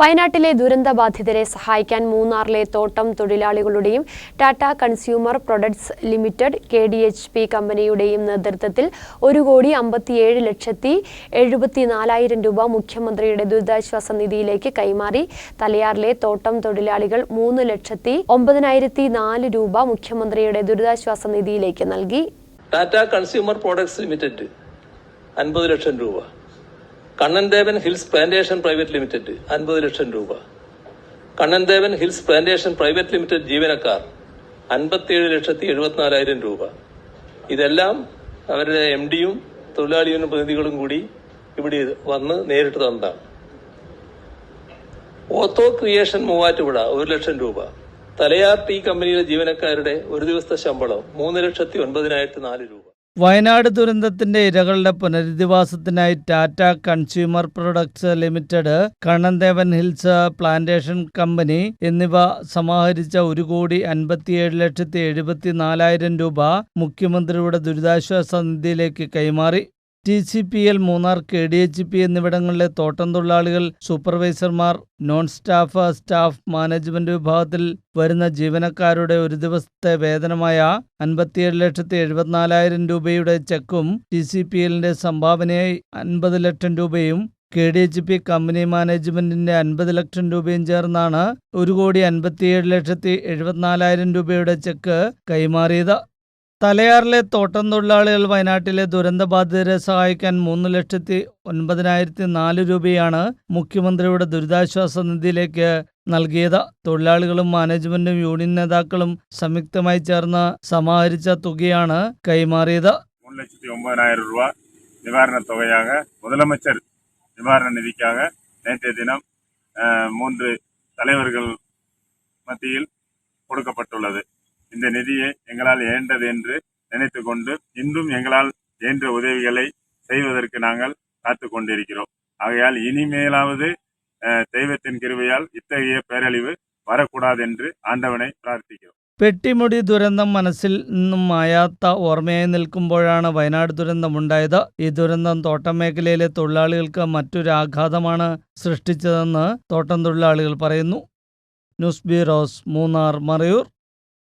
വയനാട്ടിലെ ദുരന്തബാധിതരെ സഹായിക്കാൻ മൂന്നാറിലെ തോട്ടം തൊഴിലാളികളുടെയും Tata consumer products limited K D H P കമ്പനിയുടെയും നേതൃത്വത്തിൽ ഒരു കോടി അമ്പത്തിയേഴ് ലക്ഷത്തി എഴുപത്തിനാലായിരം രൂപ മുഖ്യമന്ത്രിയുടെ ദുരിതാശ്വാസ നിധിയിലേക്ക് കൈമാറി. തലയാറിലെ തോട്ടം തൊഴിലാളികൾ മൂന്ന് ലക്ഷത്തി ഒമ്പതിനായിരത്തി നാല് രൂപ മുഖ്യമന്ത്രിയുടെ ദുരിതാശ്വാസ നിധിയിലേക്ക് നൽകി. ടാറ്റ കൺസ്യൂമർ പ്രോഡക്ട്സ് ലിമിറ്റഡ് അൻപത് ലക്ഷം രൂപ. Kannan Devan hills plantation private limited അൻപത് ലക്ഷം രൂപ. Kannan Devan hills plantation private limited ജീവനക്കാർ അൻപത്തിയേഴ് ലക്ഷത്തി എഴുപത്തിനാലായിരം രൂപ. ഇതെല്ലാം അവരുടെ എം ഡിയും തൊഴിലാളി യൂണിയൻ പ്രതിനിധികളും കൂടി ഇവിടെ വന്ന് നേരിട്ട് തന്നതാണ്. ഓത്തോ ക്രിയേഷൻ മൂവാറ്റുപുഴ ഒരു ലക്ഷം രൂപ. തലയാർ ടീ കമ്പനിയിലെ ജീവനക്കാരുടെ ഒരു ദിവസത്തെ ശമ്പളം മൂന്ന് ലക്ഷത്തി ഒൻപതിനായിരത്തി നാല് രൂപ. വയനാട് ദുരന്തത്തിന്റെ ഇരകളുടെ പുനരധിവാസത്തിനായി Tata consumer products limited Kannan Devan hills plantation company എന്നിവ സമാഹരിച്ച ഒരു കോടി അൻപത്തിയേഴ് ലക്ഷത്തി എഴുപത്തിനാലായിരം രൂപ മുഖ്യമന്ത്രിയുടെ ദുരിതാശ്വാസ നിധിയിലേക്ക് കൈമാറി. T C P L Munnar K D H P എന്നിവിടങ്ങളിലെ തോട്ടം തൊഴിലാളികൾ സൂപ്പർവൈസർമാർ നോൺ സ്റ്റാഫ് സ്റ്റാഫ് മാനേജ്മെന്റ് വിഭാഗത്തിൽ വരുന്ന ജീവനക്കാരുടെ ഒരു ദിവസത്തെ വേതനമായ അൻപത്തിയേഴ് ലക്ഷത്തി എഴുപത്തിനാലായിരം രൂപയുടെ ചെക്കും ടി സി പി എല്ലിന്റെ സംഭാവനയായി അൻപത് ലക്ഷം രൂപയും K D H P company മാനേജ്മെന്റിന്റെ അൻപത് ലക്ഷം രൂപയും ചേർന്നാണ് ഒരു കോടി അൻപത്തിയേഴ് ലക്ഷത്തി എഴുപത്തിനാലായിരം രൂപയുടെ ചെക്ക് കൈമാറിയത്. തലയാറിലെ തോട്ടം തൊഴിലാളികൾ വയനാട്ടിലെ ദുരന്തബാധിതരെ സഹായിക്കാൻ മൂന്ന് ലക്ഷത്തി ഒൻപതിനായിരത്തി നാല് രൂപയാണ് മുഖ്യമന്ത്രിയുടെ ദുരിതാശ്വാസ നിധിയിലേക്ക് നൽകിയത് തൊഴിലാളികളും മാനേജ്മെന്റും യൂണിയൻ നേതാക്കളും സംയുക്തമായി ചേർന്ന് സമാഹരിച്ച തുകയാണ് കൈമാറിയത് மூணு லட்சத்தி ஒன்பதாயிரம் ரூபாய் நிவாரணத் தொகையாக முதலமைச்சர் நிவாரண நிதிக்காக நேற்றைய தினம் அஹ், மூன்று தலைவர்கள் மத்தியில் கொடுக்கப்பட்டுள்ளது இந்த நிதியை எங்களால் இயன்றது என்று நினைத்து கொண்டு இன்றும் எங்களால் இயன்ற உதவிகளை செய்வதற்கு நாங்கள் காத்து கொண்டிருக்கிறோம் ஆகையால் இனிமேலாவது அஹ், தெய்வத்தின் கிருபையால் இத்தகைய பேரழிவு வரக்கூடாது என்று ஆண்டவனை பிரார்த்திக்கிறோம் പെട്ടിമുടി ദുരന്തം മനസ്സിൽ നിന്നും മായാത്ത ഓർമ്മയായി നിൽക്കുമ്പോഴാണ് വയനാട് ദുരന്തമുണ്ടായത് ഈ ദുരന്തം തോട്ടം മേഖലയിലെ തൊഴിലാളികൾക്ക് മറ്റൊരു ആഘാതമാണ് സൃഷ്ടിച്ചതെന്ന് തോട്ടം തൊഴിലാളികൾ പറയുന്നു ന്യൂസ് ബ്യൂറോസ് മൂന്നാർ മറയൂർ